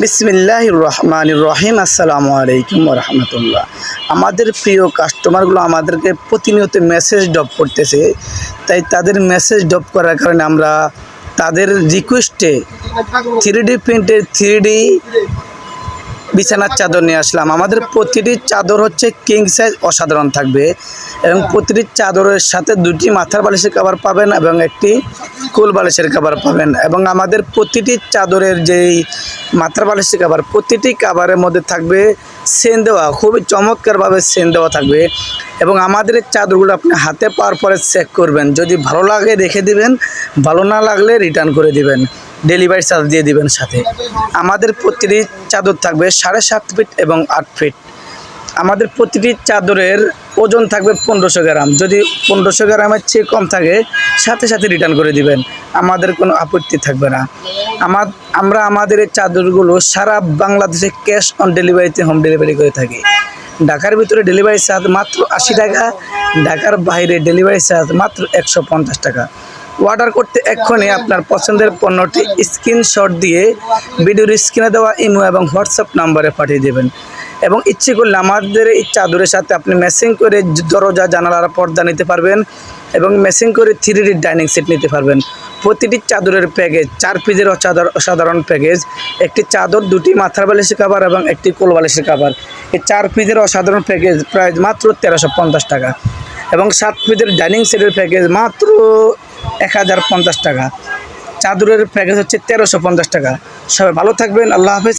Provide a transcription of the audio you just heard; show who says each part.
Speaker 1: বিসমিল্লাহ রহমান রহিম আসসালামু আলাইকুম রহমতুল্লাহ আমাদের প্রিয় কাস্টমারগুলো আমাদেরকে প্রতিনিয়ত মেসেজ ড্রপ করতেছে, তাই তাদের মেসেজ ড্রপ করার কারণে আমরা তাদের রিকোয়েস্টে থ্রি ডি প্রিন্টের থ্রি ডি বিছানার চাদর নিয়ে আসলাম। আমাদের প্রতিটি চাদর হচ্ছে কিং সাইজ অসাধারণ থাকবে এবং প্রতিটি চাদরের সাথে দুটি মাথার বালিশের কাবার পাবেন এবং একটি কুল বালিশের কাবার পাবেন এবং আমাদের প্রতিটি চাদরের যেই মাথার বালিশের কাবার প্রতিটি কাবারের মধ্যে থাকবে সেন দেওয়া, খুবই চমৎকারভাবে সেন দেওয়া থাকবে এবং আমাদের চাদরগুলো আপনি হাতে পাওয়ার পরে চেক করবেন। যদি ভালো লাগে রেখে দিবেন, ভালো না লাগলে রিটার্ন করে দিবেন। ডেলিভারি চার্জ দিয়ে দিবেন সাথে। আমাদের প্রতিটি চাদর থাকবে সাড়ে সাত ফিট এবং আট ফিট। আমাদের প্রতিটি চাদরের ওজন থাকবে পনেরোশো গ্রাম। যদি পনেরোশো গ্রামের চেয়ে কম থাকে, সাথে সাথে রিটার্ন করে দিবেন। আমাদের কোনো আপত্তি থাকবে না। আমার, আমরা আমাদের এই চাদরগুলো সারা বাংলাদেশে ক্যাশ অন ডেলিভারিতে হোম ডেলিভারি করে থাকি। ঢাকার ভিতরে ডেলিভারি চার্জ মাত্র আশি টাকা, ঢাকার বাইরে ডেলিভারি চার্জ মাত্র একশো পঞ্চাশ টাকা। অর্ডার করতে এক্ষণে আপনার পছন্দের পণ্যটি স্ক্রিনশট দিয়ে ভিডিওর স্ক্রিনে দেওয়া ইমো এবং হোয়াটসঅ্যাপ নাম্বারে পাঠিয়ে দেবেন। এবং ইচ্ছে করলে আমাদের এই চাদরের সাথে আপনি ম্যাচিং করে দরজা, জানালার পর্দা নিতে পারবেন এবং ম্যাচিং করে থ্রি ডি ডাইনিং সেট নিতে পারবেন। প্রতিটি চাদরের প্যাকেজ, চার পিসের অসাধারণ প্যাকেজ। একটি চাদর, দুটি মাথার বালিশের কাবার এবং একটি কোল বালিশের কাবার এই চার পিসের অসাধারণ প্যাকেজ প্রায় মাত্র তেরোশো টাকা। এবং সাত পিসের ডাইনিং সেটের প্যাকেজ মাত্র এক হাজার পঞ্চাশ টাকা। চাদরের প্যাকেজ হচ্ছে তেরোশো পঞ্চাশ টাকা। সবাই ভালো থাকবেন, আল্লাহ হাফেজ।